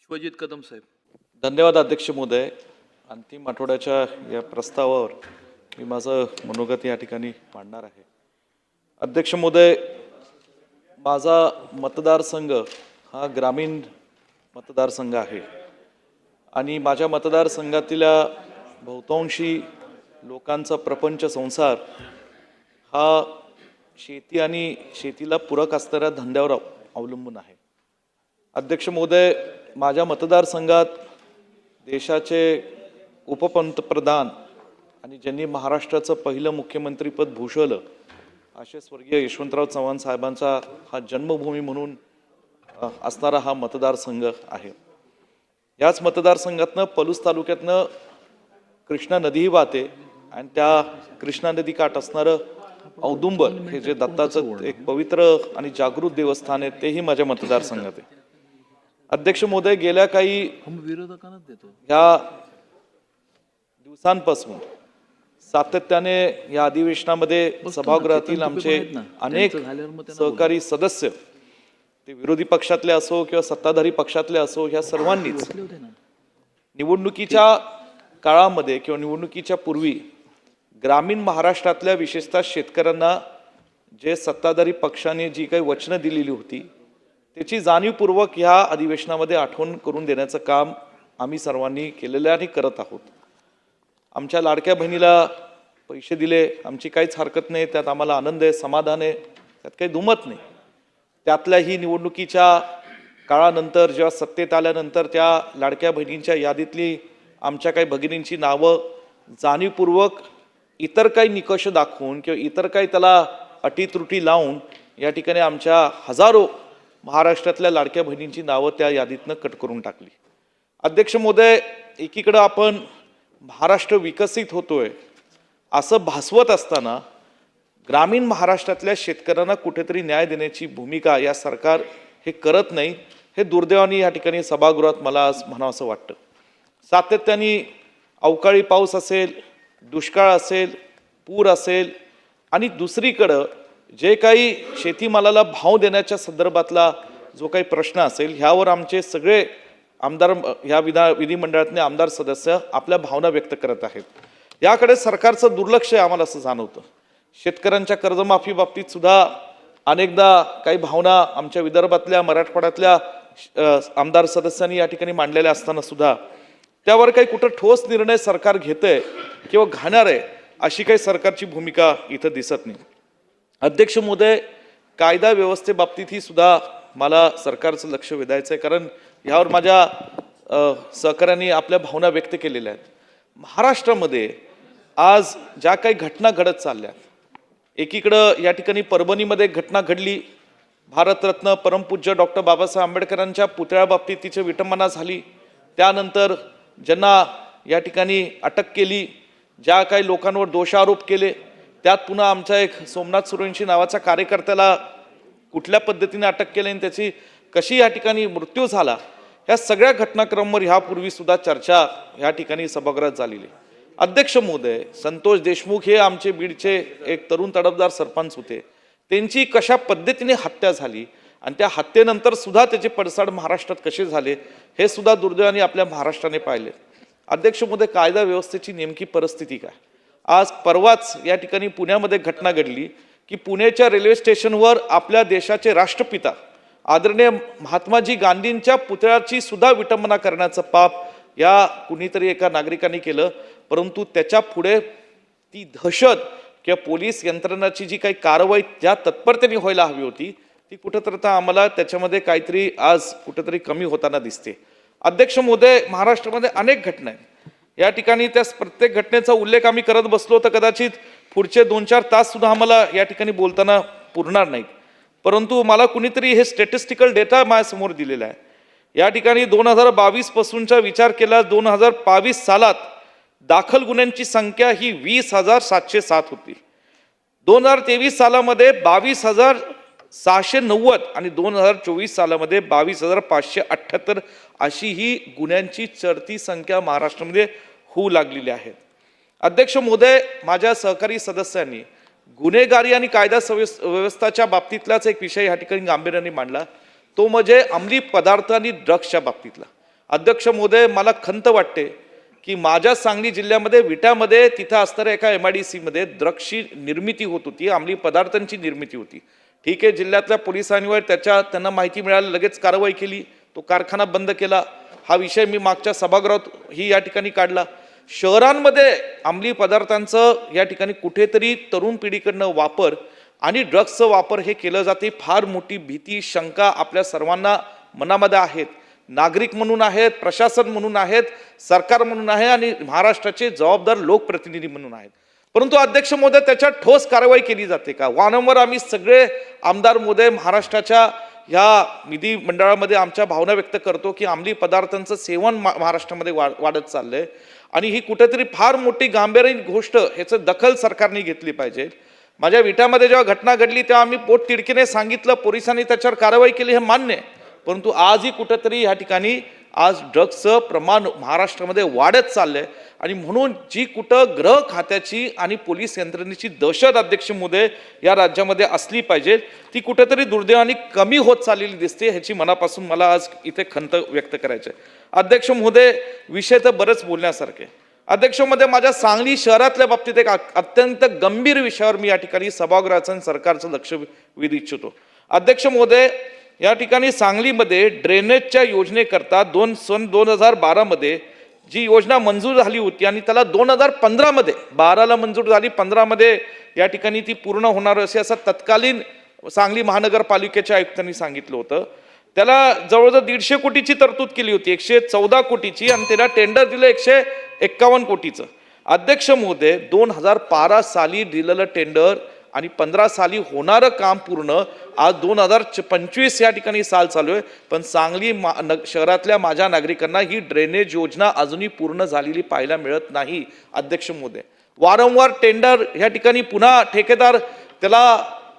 विश्वजित कदम साहेब. धन्यवाद अध्यक्ष महोदय. अंतिम आठवड्याच्या या प्रस्तावावर मी माझं मनोगत या ठिकाणी मांडणार आहे. अध्यक्ष महोदय माझा मतदारसंघ हा ग्रामीण मतदारसंघ आहे आणि माझ्या मतदारसंघातल्या बहुतांशी लोकांचा प्रपंच संसार हा शेती आणि शेतीला पूरक असणाऱ्या धंद्यावर अवलंबून आहे. अध्यक्ष महोदय माझ्या मतदारसंघात देशाचे उपपंतप्रधान आणि ज्यांनी महाराष्ट्राचं पहिलं मुख्यमंत्रीपद भूषवलं असे स्वर्गीय यशवंतराव चव्हाण साहेबांचा हा जन्मभूमी म्हणून असणारा हा मतदारसंघ आहे. याच मतदारसंघातनं पलूस तालुक्यातनं कृष्णा नदीही वाहते आणि त्या कृष्णा नदी काठ असणारं औदुंबर हे जे दत्ताचं एक पवित्र आणि जागृत देवस्थान आहे तेही माझ्या मतदारसंघात आहे. अध्यक्ष महोदय गेल्या काही हम विरोधकांनाच देतो. ह्या दिवसांपासून सातत्याने या अधिवेशनामध्ये सभागृहातील आमचे. अनेक सहकारी सदस्य ते विरोधी पक्षातले असो किंवा सत्ताधारी पक्षातले असो ह्या सर्वांनीच निवडणुकीच्या काळामध्ये किंवा निवडणुकीच्या पूर्वी ग्रामीण महाराष्ट्रातल्या विशेषतः शेतकऱ्यांना जे सत्ताधारी पक्षाने जी काही वचनं दिलेली होती त्याची जाणीवपूर्वक ह्या अधिवेशनामध्ये आठवण करून देण्याचं काम आम्ही सर्वांनी केलेलं आहे आणि करत आहोत. आमच्या लाडक्या बहिणीला पैसे दिले आमची काहीच हरकत नाही त्यात आम्हाला आनंद आहे समाधान आहे त्यात काही दुमत नाही. त्यातल्याही निवडणुकीच्या काळानंतर जेव्हा सत्तेत आल्यानंतर त्या लाडक्या बहिणींच्या यादीतली आमच्या काही भगिनींची नावं जाणीवपूर्वक इतर काही निकष दाखवून किंवा इतर काही त्याला अटीत्रुटी लावून या ठिकाणी आमच्या हजारो महाराष्ट्रातल्या लाडक्या बहिणींची नावं त्या यादीतनं कट करून टाकली. अध्यक्ष महोदय एकीकडं आपण महाराष्ट्र विकसित होतोय असं भासवत असताना ग्रामीण महाराष्ट्रातल्या शेतकऱ्यांना कुठेतरी न्याय देण्याची भूमिका या सरकार हे करत नाही हे दुर्दैवाने या ठिकाणी सभागृहात मला आज म्हणावं असं वाटतं. सातत्याने अवकाळी पाऊस असेल दुष्काळ असेल पूर असेल आणि दुसरीकडं जे काही शेतीमालाला भाव देण्याच्या संदर्भातला जो काही प्रश्न असेल ह्यावर आमचे सगळे आमदार ह्या विधा विधिमंडळातले आमदार सदस्य आपल्या भावना व्यक्त करत आहेत. याकडे सरकारचं दुर्लक्ष आहे आम्हाला असं जाणवतं. शेतकऱ्यांच्या कर्जमाफी बाबतीत सुद्धा अनेकदा काही भावना आमच्या विदर्भातल्या मराठवाड्यातल्या आमदार सदस्यांनी या ठिकाणी मांडलेल्या असताना सुद्धा त्यावर काही कुठं ठोस निर्णय सरकार घेतंय किंवा घाणार आहे अशी काही सरकारची भूमिका इथं दिसत नाही. अध्यक्ष महोदय कायदा व्यवस्थेबाबतीतही सुद्धा मला सरकारचं लक्ष वेधायचं आहे कारण ह्यावर माझ्या सहकाऱ्यांनी आपल्या भावना व्यक्त केलेल्या आहेत. महाराष्ट्रामध्ये आज ज्या काही घटना घडत चालल्या एकीकडं या ठिकाणी परभणीमध्ये एक घटना घडली. भारतरत्न परमपूज्य डॉक्टर बाबासाहेब आंबेडकरांच्या पुतळ्याबाबतीत तिची विटंबना झाली. त्यानंतर ज्यांना या ठिकाणी अटक केली ज्या काही लोकांवर दोषारोप केले त्यात पुन्हा आमच्या एक सोमनाथ सुरेंशी नावाच्या कार्यकर्त्याला कुठल्या पद्धतीने अटक केली आणि त्याची कशी या ठिकाणी मृत्यू झाला या सगळ्या घटनाक्रमवर ह्यापूर्वी सुद्धा चर्चा ह्या ठिकाणी सभागृहात झालेली अध्यक्ष महोदय संतोष देशमुख हे आमचे बीडचे एक तरुण तडफदार सरपंच होते. त्यांची कशा पद्धतीने हत्या झाली आणि त्या हत्येनंतर सुद्धा त्याचे पडसाड महाराष्ट्रात कसे झाले हे सुद्धा दुर्दैवाने आपल्या महाराष्ट्राने पाहिले. अध्यक्ष महोदय कायदा व्यवस्थेची नेमकी परिस्थिती काय? आज परवाच या ठिकाणी पुण्यामध्ये घटना घडली की पुण्याच्या रेल्वे स्टेशनवर आपल्या देशाचे राष्ट्रपिता आदरणीय महात्माजी गांधींच्या पुतळ्याची सुद्धा विटंबना करण्याचं पाप या कुणीतरी एका नागरिकाने केलं. परंतु त्याच्या पुढे ती दहशत किंवा पोलीस यंत्रणाची जी काही कारवाई ज्या तत्परतेने व्हायला हवी होती ती कुठंतरी आता आम्हाला त्याच्यामध्ये काहीतरी आज कुठंतरी कमी होताना दिसते. अध्यक्ष महोदय महाराष्ट्रामध्ये अनेक घटना आहेत. या ठिकाणी त्या प्रत्येक घटनेचा उल्लेख आम्ही करत बसलो तर कदाचित पुढचे दोन चार तास सुद्धा आम्हाला या ठिकाणी बोलताना पुरणार नाहीत. परंतु मला कुणीतरी हे स्टॅटिस्टिकल डेटा माझ्यासमोर दिलेला आहे. या ठिकाणी दोन हजार बावीस पासूनचा विचार केला दोन हजार बावीस सालात दाखल गुन्ह्यांची संख्या ही वीस हजार सातशे सात होती. दोन हजार तेवीस सालामध्ये बावीस हजार सहाशे नव्वद आणि दोन हजार चोवीस सालामध्ये बावीस हजार पाचशे अठ्ठ्याहत्तर अशी ही गुन्ह्यांची चढती संख्या महाराष्ट्रामध्ये होऊ लागलेले आहेत. अध्यक्ष महोदय माझ्या सहकारी सदस्यांनी गुन्हेगारी आणि कायदा सव्यस व्यवस्थाच्या बाबतीतलाच एक विषय या ठिकाणी गांभीर्याने मांडला. तो म्हणजे अंमली पदार्थ आणि ड्रग्सच्या बाबतीतला. अध्यक्ष महोदय मला खंत वाटते की माझ्या सांगली जिल्ह्यामध्ये विट्यामध्ये तिथं असणाऱ्या एका एम आय डी सीमध्ये द्रक्षची निर्मिती होत होती अंमली पदार्थांची निर्मिती होती. ठीक आहे जिल्ह्यातल्या पोलिसांवर त्याच्या त्यांना माहिती मिळाली लगेच कारवाई केली तो कारखाना बंद केला. हा विषय मी मागच्या सभागृहात ही या ठिकाणी काढला. शहरांमध्ये अंमली पदार्थांचं या ठिकाणी कुठेतरी तरुण पिढीकडनं वापर आणि ड्रग्सचं वापर हे केलं जाते. फार मोठी भीती शंका आपल्या सर्वांना मनामध्ये आहेत. नागरिक म्हणून आहेत प्रशासन म्हणून आहेत सरकार म्हणून आहे आणि महाराष्ट्राचे जबाबदार लोकप्रतिनिधी म्हणून आहेत. परंतु अध्यक्ष महोदय त्याच्यात ठोस कारवाई केली जाते का? वारंवार आम्ही सगळे आमदार महोदय महाराष्ट्राच्या ह्या विधी मंडळामध्ये आमच्या भावना व्यक्त करतो की अंमली पदार्थांचं सेवन महाराष्ट्रामध्ये वा वाढत चाललंय. आणि ही कुठेतरी फार मोठी गांभीर्यीन गोष्ट ह्याचं दखल सरकारने घेतली पाहिजे. माझ्या विटामध्ये जेव्हा घटना घडली तेव्हा आम्ही पोट तिडकीने सांगितलं पोलिसांनी त्याच्यावर कारवाई केली हे मान्य आहे. परंतु आजही कुठंतरी ह्या ठिकाणी आज ड्रग्सचं प्रमाण महाराष्ट्रामध्ये वाढत चाललं आहे आणि म्हणून जी कुठं गृह खात्याची आणि पोलीस यंत्रणेची दहशत अध्यक्ष मुदे या राज्यामध्ये असली पाहिजे ती कुठेतरी दुर्दैवाने कमी होत चाललेली दिसते ह्याची मनापासून मला आज इथे खंत व्यक्त करायची अध्यक्ष महोदय विषय तर बरंच बोलण्यासारखे. अध्यक्षमध्ये माझ्या सांगली शहरातल्या बाबतीत एक अत्यंत गंभीर विषयावर मी या ठिकाणी सभागृहाचं आणि सरकारचं लक्ष वेध इच्छितो. अध्यक्ष महोदय या ठिकाणी सांगलीमध्ये ड्रेनेजच्या योजनेकरता दोन सन दोन हजार बारामध्ये जी योजना मंजूर झाली होती आणि त्याला दोन हजार पंधरामध्ये बाराला मंजूर झाली पंधरामध्ये या ठिकाणी ती पूर्ण होणार असे असं तत्कालीन सांगली महानगरपालिकेच्या आयुक्तांनी सांगितलं होतं. त्याला जवळजवळ दीडशे कोटीची तरतूद केली होती एकशे चौदा कोटीची आणि त्याला टेंडर दिलं एकशे एक्कावन्न कोटीचं. अध्यक्ष महोदय दोन हजार बारा साली दिलेलं टेंडर आणि पंधरा साली होणारं काम पूर्ण. आज दोन हजार पंचवीस या ठिकाणी साल चालू आहे. पण सांगली मा न शहरातल्या माझ्या नागरिकांना ही ड्रेनेज योजना अजूनही पूर्ण झालेली पाहायला मिळत नाही अध्यक्ष मोदे. वारंवार टेंडर ह्या ठिकाणी पुन्हा ठेकेदार त्याला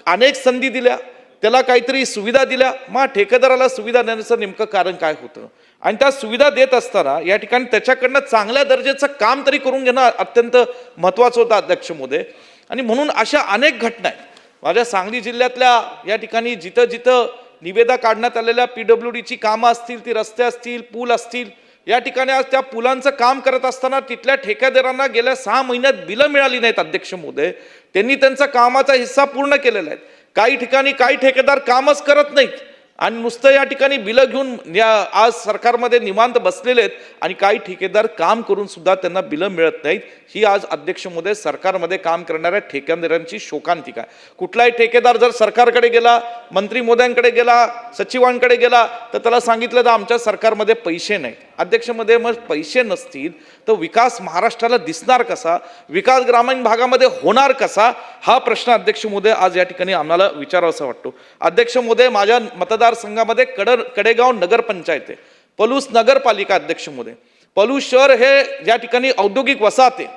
अनेक संधी दिल्या त्याला काहीतरी सुविधा दिल्या. मग ठेकेदाराला सुविधा देण्याचं नेमकं कारण काय होतं? आणि त्या सुविधा देत असताना या ठिकाणी त्याच्याकडनं चांगल्या दर्जाचं काम तरी करून घेणं अत्यंत महत्त्वाचं होतं अध्यक्ष मोदे. आणि म्हणून अशा अनेक घटना आहेत. माझ्या सांगली जिल्ह्यातल्या या ठिकाणी जिथं जिथं निवेदा काढण्यात आलेल्या पी डब्ल्यू डीची कामं असतील ती रस्ते असतील पूल असतील या ठिकाणी आज त्या पुलांचं काम करत असताना तिथल्या ठेकेदारांना गेल्या सहा महिन्यात बिलं मिळाली नाहीत अध्यक्ष मोदय त्यांनी त्यांचा कामाचा हिस्सा पूर्ण केलेला आहे. काही ठिकाणी काही ठेकेदार कामच करत नाहीत. आणि नुसतं या ठिकाणी बिलं घेऊन या आज सरकारमध्ये निवांत बसलेले आहेत आणि काही ठेकेदार काम करून सुद्धा त्यांना बिलं मिळत नाहीत. ही आज अध्यक्ष मोदय सरकारमध्ये काम करणाऱ्या ठेकेदारांची शोकांतिका आहे. कुठलाही ठेकेदार जर सरकारकडे गेला मंत्री मोद्यांकडे गेला सचिवांकडे गेला तर त्याला सांगितलं तर आमच्या सरकारमध्ये पैसे नाहीत. अध्यक्षमध्ये मग पैसे नसतील तर विकास महाराष्ट्राला दिसणार कसा? विकास ग्रामीण भागामध्ये होणार कसा? हा प्रश्न अध्यक्ष मोदय आज या ठिकाणी आम्हाला विचारावासा वाटतो. अध्यक्ष मोदय माझ्या मतदारसंघामध्ये कडर कडेगाव नगरपंचायत आहे. पलूस नगरपालिका अध्यक्ष मोदय पलूस शहर हे या ठिकाणी औद्योगिक वसाहत आहे.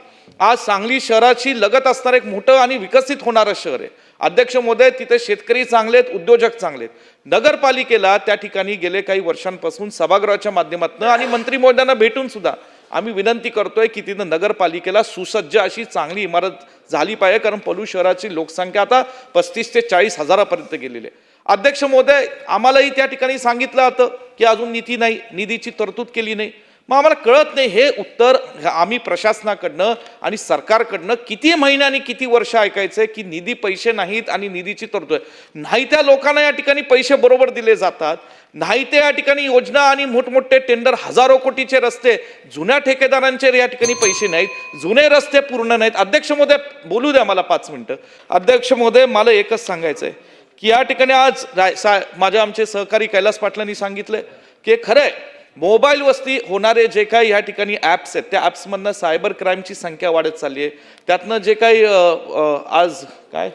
आज सांगली शहराशी लगत असणारं एक मोठं आणि विकसित होणारं शहर आहे. अध्यक्ष मोदय तिथे शेतकरी चांगले आहेत उद्योजक चांगले आहेत. नगरपालिकेला त्या ठिकाणी गेले काही वर्षांपासून सभागृहाच्या माध्यमातून आणि मंत्री महोदयांना भेटून सुद्धा आम्ही विनंती करतोय की तिथं नगरपालिकेला सुसज्ज अशी चांगली इमारत झाली पाहिजे कारण पलू शहराची लोकसंख्या आता पस्तीस ते चाळीस हजारापर्यंत गेलेली आहे. अध्यक्ष महोदय आम्हालाही त्या ठिकाणी सांगितलं होतं की अजून निधी नाही निधीची तरतूद केली नाही. मग आम्हाला कळत नाही हे उत्तर आम्ही प्रशासनाकडनं आणि सरकारकडनं किती महिन्यांनी किती वर्ष ऐकायचंय की निधी पैसे नाहीत आणि निधीची तरतूद नाही त्या लोकांना या ठिकाणी पैसे बरोबर दिले जातात नाही ते या ठिकाणी योजना आणि मोठमोठे टेंडर हजारो कोटीचे रस्ते जुन्या ठेकेदारांचे या ठिकाणी पैसे नाहीत जुने रस्ते पूर्ण नाहीत. अध्यक्ष महोदय बोलू द्या मला पाच मिनटं. अध्यक्ष महोदय मला एकच सांगायचं आहे की या ठिकाणी आज माझ्या आमचे सहकारी कैलास पाटलांनी सांगितलं की खरं आहे मोबाईल वस्ती होणारे जे काही या ठिकाणी ॲप्स आहेत त्या ॲप्समधनं सायबर क्राईमची संख्या वाढत चालली आहे त्यातनं जे काही आज काय?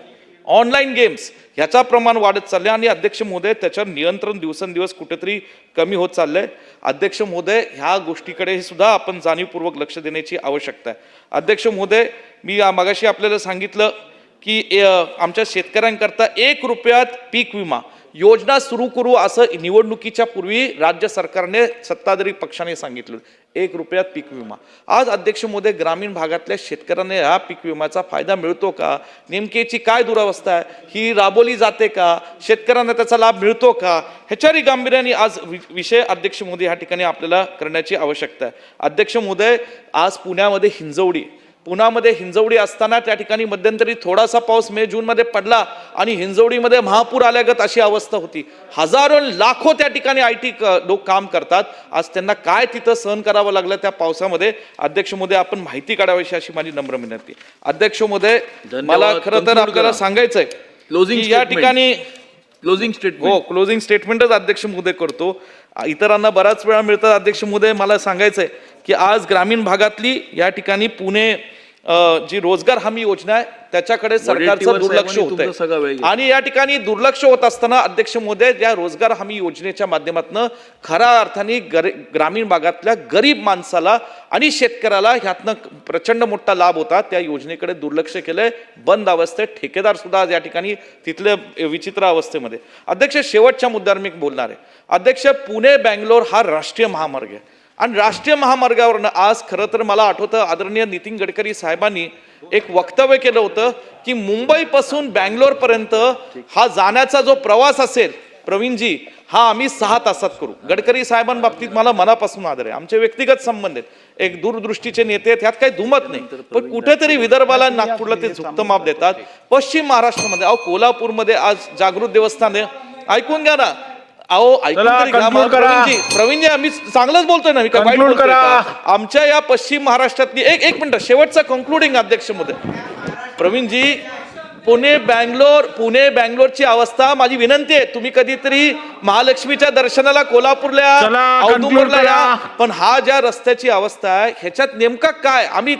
ऑनलाईन गेम्स ह्याचा प्रमाण वाढत चाललं आणि अध्यक्ष महोदय त्याच्यावर नियंत्रण दिवसेंदिवस कुठेतरी कमी होत चाललंय. अध्यक्ष महोदय ह्या गोष्टीकडे सुद्धा आपण जाणीवपूर्वक लक्ष देण्याची आवश्यकता आहे. अध्यक्ष महोदय मी या मगाशी आपल्याला सांगितलं की आमच्या शेतकऱ्यांकरता एक रुपयात पीक विमा योजना सुरू करू असं निवडणुकीच्या पूर्वी राज्य सरकारने सत्ताधारी पक्षाने सांगितलं. एक रुपयात पीक विमा. आज अध्यक्ष मोदी ग्रामीण भागातल्या शेतकऱ्यांना हा पीक विम्याचा फायदा मिळतो का? नेमकेची काय दुरावस्था आहे? ही राबवली जाते का? शेतकऱ्यांना त्याचा लाभ मिळतो का? ह्याच्यावरही गांभीर्याने आज वि- विषय अध्यक्ष मोदी या ठिकाणी आपल्याला करण्याची आवश्यकता आहे. अध्यक्ष मोदय आज पुण्यामध्ये हिंजवडी पुण्यामध्ये हिंजवडी असताना त्या ठिकाणी मध्यंतरी थोडासा पाऊस मे जूनमध्ये पडला आणि हिंजवडीमध्ये महापूर आल्यागत अशी अवस्था होती. हजारो लाखो त्या ठिकाणी आय टी लोक काम करतात. आज त्यांना काय तिथं सहन करावं लागलं त्या पावसामध्ये? अध्यक्ष मोदी आपण माहिती काढावीशी अशी माझी नम्र विनंती. अध्यक्ष मोदी धन्यवाद. मला खरं तर आपल्याला. सांगायचंय Closing की या. ठिकाणी क्लोजिंग हो स्टेटमेंट क्लोजिंग स्टेटमेंटच अध्यक्ष मोदी करतो. इतरांना बराच वेळा मिळतात. अध्यक्ष मोदी मला सांगायचंय की आज ग्रामीण भागातली या ठिकाणी पुणे जी रोजगार हमी योजना आहे त्याच्याकडे सरकारचं दुर्लक्ष होत. आणि या ठिकाणी दुर्लक्ष होत असताना अध्यक्ष मोदी या रोजगार हमी योजनेच्या माध्यमातून खऱ्या अर्थाने गरी- ग्रामीण भागातल्या गरीब माणसाला आणि शेतकऱ्याला ह्यातनं प्रचंड मोठा लाभ होता. त्या योजनेकडे दुर्लक्ष केलंय. बंद अवस्थेत ठेकेदार सुद्धा या ठिकाणी तिथल्या विचित्र अवस्थेमध्ये. अध्यक्ष शेवटच्या मुद्द्यावर मी बोलणार आहे. अध्यक्ष पुणे बँगलोर हा राष्ट्रीय महामार्ग आहे. आणि राष्ट्रीय महामार्गावरनं आज खरं तर मला आठवतं आदरणीय नितीन गडकरी साहेबांनी एक वक्तव्य केलं होतं की मुंबईपासून बँगलोरपर्यंत हा जाण्याचा जो प्रवास असेल प्रवीणजी हा आम्ही सहा तासात करू. गडकरी साहेबांबाबतीत मला मनापासून आदर आहे. आमचे व्यक्तिगत संबंध आहेत. एक दूरदृष्टीचे नेते आहेत ह्यात काही दुमत नाही. पण कुठेतरी विदर्भाला नागपूरला ते झुकतं माप देतात. पश्चिम महाराष्ट्रामध्ये अहो कोल्हापूरमध्ये आज जागृत देवस्थान आहे. ऐकून घ्या ना अहो चला, conclude. करा. प्रवीणजी प्रवीणजी आम्ही चांगलंच बोलतोय ना मी काय वाईट Conclude बोलतोय करा. का? आमच्या या पश्चिम महाराष्ट्रातली एक एक मिनिट शेवटचा कंक्लुडिंग अध्यक्षमध्ये प्रवीणजी पुणे बँगलोर पुणे बँगलोरची अवस्था माझी विनंती आहे. तुम्ही कधीतरी महालक्ष्मीच्या दर्शनाला कोल्हापूरला औदुंबरला या. पण हा ज्या रस्त्याची अवस्था आहे ह्याच्यात नेमका काय? आम्ही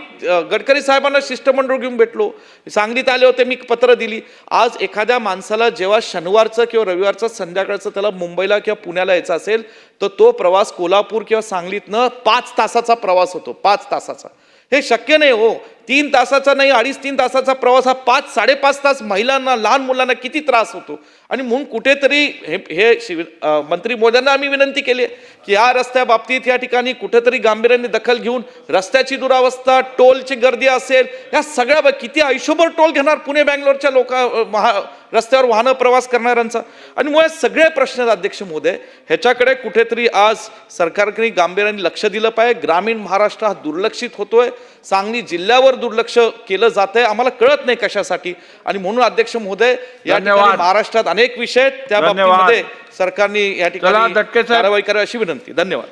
गडकरी साहेबांना शिष्टमंडळ घेऊन भेटलो. सांगलीत आले होते मी पत्र दिली. आज एखाद्या माणसाला जेव्हा शनिवारचं किंवा रविवारचं संध्याकाळचं त्याला मुंबईला किंवा पुण्याला यायचं असेल तर तो प्रवास कोल्हापूर किंवा सांगलीतनं पाच तासाचा प्रवास होतो. पाच तासाचा. हे शक्य नाही हो. तीन तासाचा नाही अडीच तीन तासाचा प्रवास हा पाच साडेपाच तास महिलांना लहान मुलांना किती त्रास होतो? आणि म्हणून कुठेतरी हे हे शिव मंत्री मोद्यांना आम्ही विनंती केली आहे की या रस्त्याबाबतीत या ठिकाणी कुठेतरी गांभीर्याने दखल घेऊन रस्त्याची दुरावस्था टोलची गर्दी असेल या सगळ्या ब- किती आयुष्यभर टोल घेणार पुणे बँगलोरच्या लोक महा रस्त्यावर वाहनं प्रवास करणाऱ्यांचा? आणि मुळे सगळे प्रश्न अध्यक्ष मोदय ह्याच्याकडे कुठेतरी आज सरकारकडे गांभीर्याने लक्ष दिलं पाहिजे. ग्रामीण महाराष्ट्र हा दुर्लक्षित होतोय. सांगली जिल्ह्यावर दुर्लक्ष केलं जात आहे आम्हाला कळत नाही कशासाठी आणि म्हणून अध्यक्ष महोदय या ठिकाणी. महाराष्ट्रात अनेक विषय त्या. बाबतीमध्ये सरकारने या ठिकाणी. कारवाई करावी अशी विनंती धन्यवाद